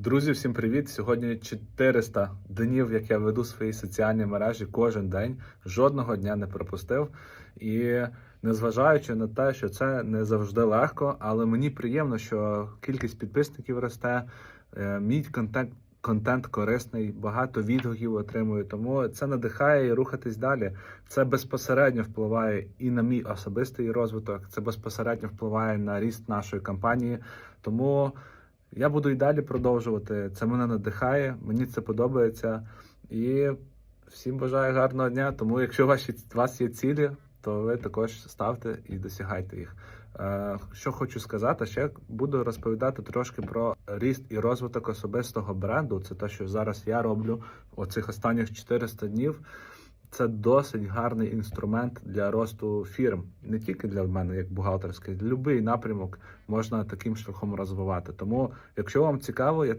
Друзі, всім привіт! Сьогодні 400 днів, як я веду свої соціальні мережі кожен день. Жодного дня не пропустив. І незважаючи на те, що це не завжди легко, але мені приємно, що кількість підписників росте, е, мій контент. Контент корисний, багато відгуків отримую, тому це надихає і рухатись далі. Це безпосередньо впливає і на мій особистий розвиток, це безпосередньо впливає на ріст нашої компанії. Тому я буду і далі продовжувати. Це мене надихає, мені це подобається. І всім бажаю гарного дня. Тому, якщо ваші, у вас є цілі, то ви також ставте і досягайте їх. Е, Що хочу сказати, ще буду розповідати трошки про ріст і розвиток особистого бренду. Це те, що зараз я роблю оцих останніх 400 днів. Це досить гарний інструмент для росту фірм, не тільки для мене, як бухгалтерський, будь-який напрямок можна таким шляхом розвивати. Тому, якщо вам цікаво, я